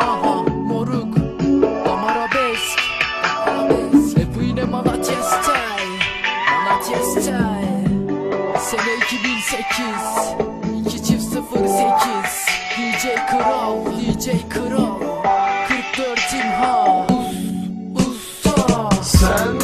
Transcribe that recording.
Aha moruk. Damara best. Hep yine Malatya style Malatya style Sene 2008 2 çift 0 DJ Kral DJ Kral. 44 imha. Usta Sen